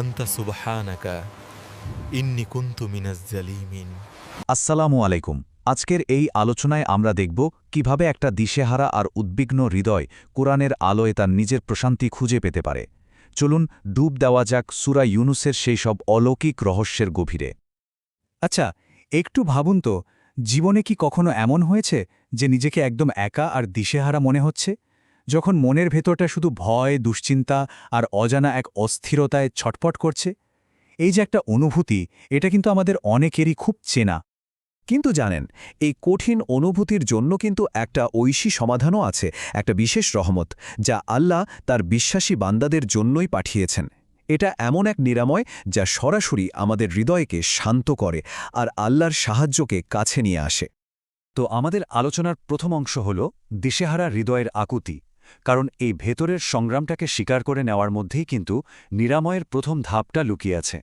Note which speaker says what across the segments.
Speaker 1: আন্তা
Speaker 2: আসসালামু আলাইকুম। আজকের এই আলোচনায় আমরা দেখব কীভাবে একটা দিশেহারা আর উদ্বিগ্ন হৃদয় কোরআনের আলোয় তার নিজের প্রশান্তি খুঁজে পেতে পারে। চলুন ডুব দেওয়া যাক সুরা ইউনুসের সেই সব অলৌকিক রহস্যের গভীরে।
Speaker 3: আচ্ছা একটু ভাবুন তো, জীবনে কি কখনো এমন হয়েছে যে নিজেকে একদম একা আর দিশেহারা মনে হচ্ছে? যখন মনের ভেতরটা শুধু ভয়, দুশ্চিন্তা আর অজানা এক অস্থিরতায় ছটপট করছে, এই যে একটা অনুভূতি, এটা কিন্তু আমাদের অনেকেরই খুব চেনা।
Speaker 4: কিন্তু জানেন, এই কঠিন অনুভূতির জন্য কিন্তু একটা ঐশী সমাধানও আছে, একটা বিশেষ রহমত, যা আল্লাহ তার বিশ্বাসী বান্দাদের জন্যই পাঠিয়েছেন। এটা এমন এক নিরাময় যা সরাসরি আমাদের হৃদয়কে শান্ত করে আর আল্লাহর সাহায্যকে কাছে নিয়ে আসে।
Speaker 2: তো আমাদের আলোচনার প্রথম অংশ হল দিশেহারা হৃদয়ের আকুতি। কারণ এই ভেতরের সংগ্রামটাকে স্বীকার করে নেওয়ার মধ্যেই কিন্তু নিরাময়ের প্রথম ধাপটা লুকিয়ে আছে।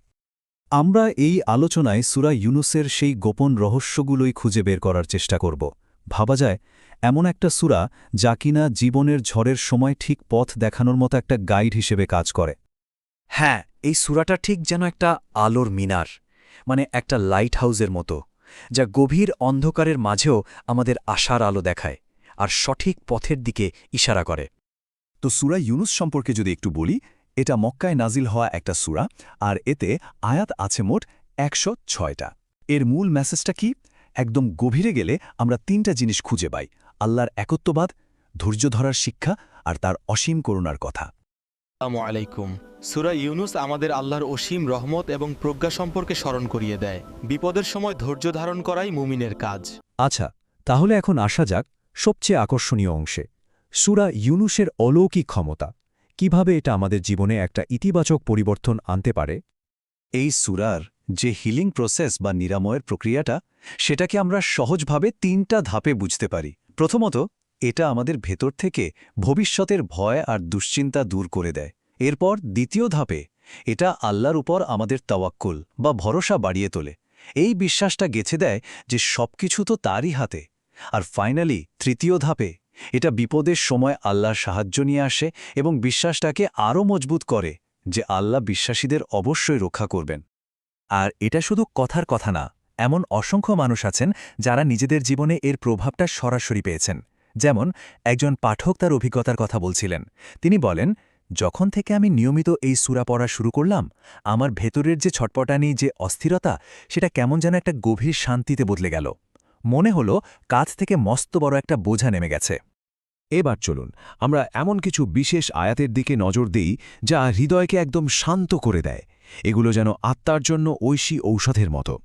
Speaker 3: আমরা এই আলোচনায় সুরা ইউনুসের সেই গোপন রহস্যগুলোই খুঁজে বের করার চেষ্টা করব। ভাবা যায়, এমন একটা সুরা যা কিনা জীবনের ঝড়ের সময় ঠিক পথ দেখানোর মতো একটা গাইড হিসেবে কাজ করে।
Speaker 4: হ্যাঁ এই সুরাটা ঠিক যেন একটা আলোর মিনার মানে একটা লাইট হাউসের মতো, যা গভীর অন্ধকারের মাঝেও আমাদের আশার আলো দেখায়। আর সঠিক পথের দিকে ইশারা করে।
Speaker 2: তো সুরা ইউনুস সম্পর্কে যদি একটু বলি এটা মক্কায় নাজিল হওয়া একটা সুরা আর এতে আয়াত আছে মোট একশো ছয়টা। এর মূল মেসেজটা কি? একদম গভীরে গেলে আমরা তিনটা জিনিস খুঁজে পাই আল্লাহর একত্ববাদ ধৈর্য ধরার শিক্ষা আর তার অসীম করুণার কথা।
Speaker 1: আলাইকুম। সুরা ইউনুস আমাদের আল্লাহর অসীম রহমত এবং প্রজ্ঞা সম্পর্কে স্মরণ করিয়ে দেয়। বিপদের সময় ধৈর্য ধারণ করাই মুমিনের কাজ।
Speaker 3: আচ্ছা তাহলে এখন আসা যাক সবচেয়ে আকর্ষণীয় অংশে, সুরা ইউনুসের অলৌকিক ক্ষমতা। কীভাবে এটা আমাদের জীবনে একটা ইতিবাচক পরিবর্তন আনতে পারে?
Speaker 2: এই সুরার যে হিলিং প্রসেস বা নিরাময়ের প্রক্রিয়াটা, সেটাকে আমরা সহজভাবে তিনটা ধাপে বুঝতে পারি। প্রথমত, এটা আমাদের ভেতর থেকে ভবিষ্যতের ভয় আর দুশ্চিন্তা দূর করে দেয়। এরপর দ্বিতীয় ধাপে, এটা আল্লাহর উপর আমাদের তাওয়াক্কুল বা ভরসা বাড়িয়ে তোলে। এই বিশ্বাসটা গেছে দেয় যে সবকিছু তো তারই হাতে। আর ফাইনালি তৃতীয় ধাপে, এটা বিপদের সময় আল্লাহর সাহায্য নিয়ে আসে এবং বিশ্বাসটাকে আরও মজবুত করে যে আল্লাহ বিশ্বাসীদের অবশ্যই রক্ষা করবেন। আর এটা শুধু কথার কথা না, এমন অসংখ্য মানুষ আছেন যারা নিজেদের জীবনে এর প্রভাবটা সরাসরি পেয়েছেন। যেমন, একজন পাঠক তার অভিজ্ঞতার কথা বলছিলেন। তিনি বলেন, যখন থেকে আমি নিয়মিত এই সুরা পড়া শুরু করলাম, আমার ভেতরের যে ছটপটানি, যে অস্থিরতা, সেটা কেমন যেন একটা গভীর শান্তিতে বদলে গেল। মনে হলো কাঁধ থেকে মস্ত বড় একটা বোঝা নেমে গেছে।
Speaker 4: এবার চলুন, আমরা এমন কিছু বিশেষ আয়াতের দিকে নজর দিই যা হৃদয়কে একদম শান্ত করে দেয়। এগুলো যেন আত্মার জন্য ঐশী ঔষধের মতো।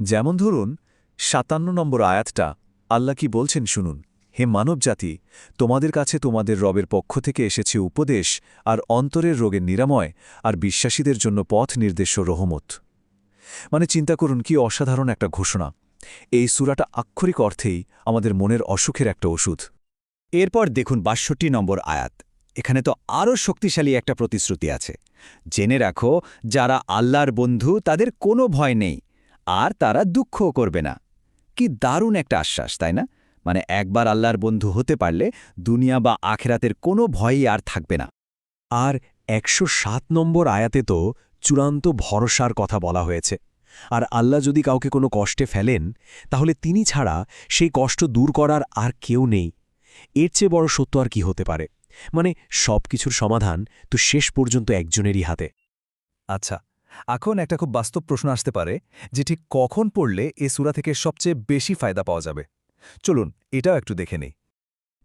Speaker 2: যেমন ধরুন, সাতান্ন নম্বর আয়াতটা আল্লাহ কি বলছেন শুনুন, হে মানবজাতি, তোমাদের কাছে তোমাদের রবের পক্ষ থেকে এসেছে উপদেশ আর অন্তরের রোগের নিরাময় আর বিশ্বাসীদের জন্য পথ নির্দেশ রহমত। মানে চিন্তা করুন কি অসাধারণ একটা ঘোষণা। এই সুরাটা আক্ষরিক অর্থেই আমাদের মনের অসুখের একটা ওষুধ।
Speaker 3: এরপর দেখুন বাষট্টি নম্বর আয়াত। এখানে তো আরও শক্তিশালী একটা প্রতিশ্রুতি আছে। জেনে রাখো, যারা আল্লাহর বন্ধু, তাদের কোনো ভয় নেই, আর তারা দুঃখও করবে না। কি দারুণ একটা আশ্বাস, তাই না? মানে একবার আল্লাহর বন্ধু হতে পারলে দুনিয়া বা আখেরাতের কোনো ভয়ই আর থাকবে না।
Speaker 4: আর একশো সাত নম্বর আয়াতে তো চূড়ান্ত ভরসার কথা বলা হয়েছে। আর আল্লাহ যদি কাউকে কোনো কষ্টে ফেলেন, তাহলে তিনি ছাড়া সেই কষ্ট দূর করার আর কেউ নেই। এর চেয়ে বড় সত্য আর কি হতে পারে? মানে সব কিছুর সমাধান তো শেষ পর্যন্ত একজনেরই হাতে।
Speaker 3: আচ্ছা এখন একটা খুব বাস্তব প্রশ্ন আসতে পারে, যে ঠিক কখন পড়লে এ সুরা থেকে সবচেয়ে বেশি ফায়দা পাওয়া যাবে? চলুন, এটাও একটু দেখে নেই।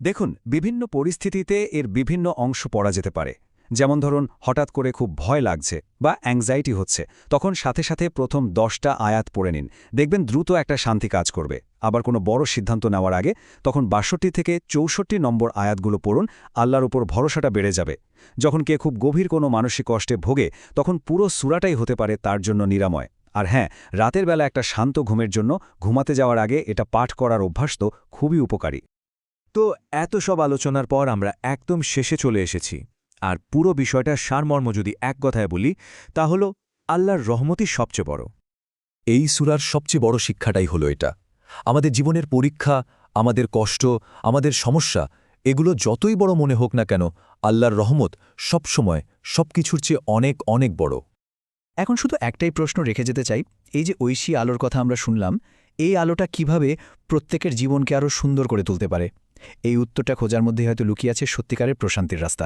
Speaker 3: দেখুন, বিভিন্ন পরিস্থিতিতে এর বিভিন্ন অংশ পড়া যেতে পারে। যেমন ধরুন, হঠাৎ করে খুব ভয় লাগছে বা অ্যাংজাইটি হচ্ছে, তখন সাথে সাথে প্রথম দশটা আয়াত পড়ে নিন। দেখবেন দ্রুত একটা শান্তি কাজ করবে। আবার কোনো বড় সিদ্ধান্ত নেওয়ার আগে তখন বাষট্টি থেকে চৌষট্টি নম্বর আয়াতগুলো পড়ুন, আল্লাহর উপর ভরসাটা বেড়ে যাবে। যখন কে খুব গভীর কোনো মানসিক কষ্টে ভোগে, তখন পুরো সুরাটাই হতে পারে তার জন্য নিরাময়। আর হ্যাঁ রাতের বেলা একটা শান্ত ঘুমের জন্য ঘুমাতে যাওয়ার আগে এটা পাঠ করার অভ্যাস তো খুবই উপকারী।
Speaker 4: তো এত সব আলোচনার পর আমরা একদম শেষে চলে এসেছি। আর পুরো বিষয়টার সারমর্ম যদি এক কথায় বলি তা হল আল্লাহর রহমতই সবচেয়ে বড়।
Speaker 2: এই সুরার সবচেয়ে বড় শিক্ষাটাই হলো এটা। আমাদের জীবনের পরীক্ষা আমাদের কষ্ট আমাদের সমস্যা এগুলো যতই বড় মনে হোক না কেন আল্লাহর রহমত সবসময় সবকিছুর চেয়ে অনেক অনেক বড়। এখন শুধু একটাই প্রশ্ন রেখে যেতে চাই এই যে ঐশী আলোর কথা আমরা শুনলাম এই আলোটা কীভাবে প্রত্যেকের জীবনকে আরও সুন্দর করে তুলতে পারে? এই উত্তরটা খোঁজার মধ্যে হয়তো লুকিয়ে আছে সত্যিকারের প্রশান্তির রাস্তা।